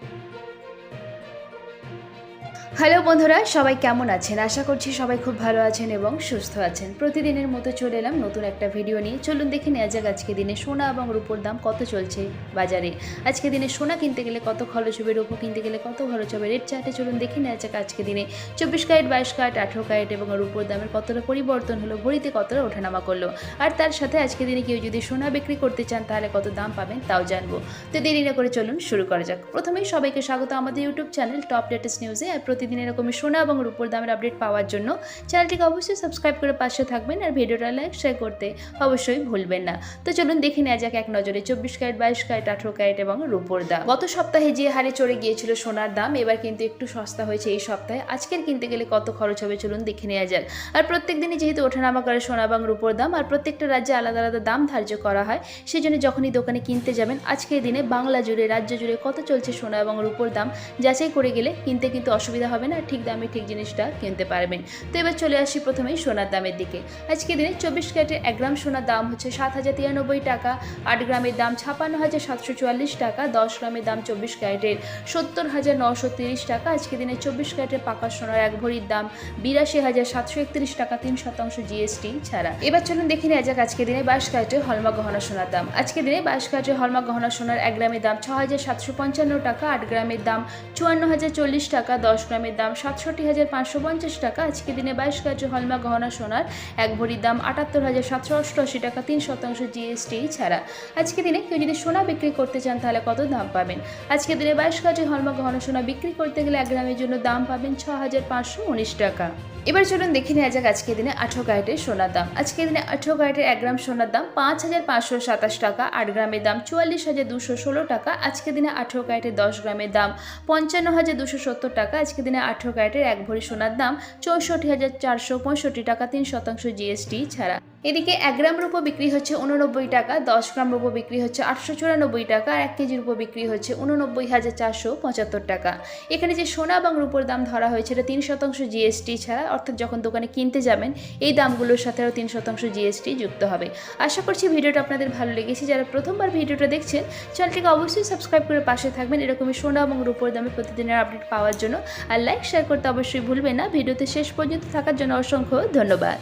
thank you hello বন্ধুরা, সবাই কেমন আছেন? আশা করছি সবাই খুব ভালো আছেন এবং সুস্থ আছেন। প্রতিদিনের মতো চলে এলাম নতুন একটা ভিডিও নিয়ে। চলুন দেখে নেওয়া যাক আজকে দিনে সোনা এবং রূপোর দাম কত চলছে বাজারে। আজকে দিনে সোনা কিনতে গেলে কত খরচ হবে, রূপো কিনতে গেলে কত খরচ হবে? রেট চার্টে চলুন দেখে নেওয়া যাক আজকে দিনে। চব্বিশ ক্যারেট, বাইশ ক্যারেট, আঠেরো ক্যারেট এবং রূপোর দামের কতটা পরিবর্তন হলো ভরিতে কতটা ওঠানামা করল? আর তার সাথে আজকে দিনে কেউ যদি সোনা বিক্রি করতে চান, তাহলে কত দাম পাবেন তাও জানব। তো দেরি না করে চলুন শুরু করা যাক। প্রথমেই সবাইকে স্বাগত আমাদের ইউটিউব চ্যানেল টপ লেটেস্ট নিউজে। আর প্রতিদিন এরকমই সোনা এবং রূপোর দামের আপডেট পাওয়ার জন্য চ্যানেলটিকে অবশ্যই সাবস্ক্রাইব করে পাশে থাকবেন আর ভিডিওটা লাইক শেয়ার করতে অবশ্যই ভুলবেন না। তো চলুন দেখে নেওয়া যাক এক নজরে চব্বিশ ক্যারেট, বাইশ ক্যারেট, আঠেরো ক্যারেট এবং রূপোর দাম। গত সপ্তাহে যে হারে চড়ে গিয়েছিল সোনার দাম, এবার কিন্তু একটু সস্তা হয়েছে এই সপ্তাহে। আজকের কিনতে গেলে কত খরচ হবে চলুন দেখে নেওয়া যাক। আর প্রত্যেক দিনই যেহেতু ওঠানামা করে সোনা এবং রূপোর দাম, আর প্রত্যেকটা রাজ্যে আলাদা আলাদা দাম ধার্য করা হয় সেই জন্য যখনই দোকানে কিনতে যাবেন, আজকের দিনে বাংলা জুড়ে, রাজ্য জুড়ে কত চলছে সোনা এবং রূপোর দাম যাচাই করে গেলে কিনতে কিন্তু অসুবিধা হবে। না, ঠিক দামে ঠিক জিনিসটা কিনতে পারবেন। তো এবার চলে আসি প্রথমেই সোনার দামের দিকে। আজকে দিনে চব্বিশ ক্যারেটের এক গ্রাম সোনার দাম হচ্ছে সাত হাজার তিরানব্বই টাকা, আট গ্রামের দাম ছাপান্ন হাজার সাতশো চুয়াল্লিশ টাকা, দশ গ্রামের দাম চব্বিশ ক্যারেটের সত্তর হাজার নশো তিরিশ টাকা। আজকে দিনে চব্বিশ ক্যারেটের পাকা সোনার এক ভরির দাম বিরাশি হাজার সাতশো একত্রিশ টাকা, তিন শতাংশ জিএসটি ছাড়া। এবার চলুন দেখে নেওয়া যাক আজকে দিনে বাইশ ক্যারেটের হলমা গহনা সোনার দাম। আজকে দিনে বাইশ ক্যারেটের হলমা গহনা সোনার এক গ্রামের দাম ছ হাজার সাতশো পঞ্চান্ন টাকা, আট গ্রামের দাম চুয়ান্ন হাজার চল্লিশ টাকা, দশ গ্রামের দাম সাতষট্টি হাজার পাঁচশো পঞ্চাশ টাকা। আজকে দিনে বাইশ ক্যারেটের হলমা গহনা সোনার এক ভরির দাম আটাত্তর হাজার সাতশো অষ্টআশি টাকা, তিন শতাংশ জিএসটি ছাড়া। আজকে দিনে কেউ যদি সোনা বিক্রি করতে চান, তাহলে কত দাম পাবেন? আজকে দিনে বাইশ ক্যারেটের হলমা গহনা সোনা বিক্রি করতে গেলে এক গ্রামের জন্য দাম পাবেন ছ হাজার পাঁচশো উনিশ টাকা। এবার চলুন দেখে নেওয়া যাক আজকে দিনে আঠেরো ক্যারেটের সোনার দাম। আজকে দিনে আঠেরো ক্যারেটের এক গ্রাম সোনার দাম পাঁচ হাজার পাঁচশো সাতাশ টাকা, আট গ্রামের দাম চুয়াল্লিশ হাজার দুশো ষোলো টাকা। আজকে দিনে আঠেরো ক্যারেটের দশ গ্রামের দাম পঞ্চান্ন হাজার দুশো সত্তর টাকা। আজকে দিনে আঠেরো ক্যারেটের এক ভরি সোনার দাম চৌষট্টি হাজার চারশো পঁয়ষট্টি টাকা, তিন শতাংশ জিএসটি ছাড়া। এদিকে এক গ্রাম রূপো বিক্রি হচ্ছে উননব্বই টাকা, দশ গ্রাম রূপো বিক্রি হচ্ছে আটশো চুরানব্বই টাকা আর এক কেজি রূপো বিক্রি হচ্ছে উননব্বই হাজার চারশো পঁচাত্তর টাকা। এখানে যে সোনা এবং রূপোর দাম ধরা হয়েছে এটা তিন শতাংশ জিএসটি ছাড়া, অর্থাৎ যখন দোকানে কিনতে যাবেন, এই দামগুলোর সাথে আরও তিন শতাংশ জিএসটি যুক্ত হবে। আশা করছি ভিডিওটা আপনাদের ভালো লেগেছে। যারা প্রথমবার ভিডিওটা দেখছেন, চ্যানেলটিকে অবশ্যই সাবস্ক্রাইব করে পাশে থাকবেন। এরকমই সোনা এবং রূপোর দামে প্রতিদিনের আপডেট পাওয়ার জন্য। আর লাইক শেয়ার করতে অবশ্যই ভুলবেন না। ভিডিওতে শেষ পর্যন্ত থাকার জন্য অসংখ্য ধন্যবাদ।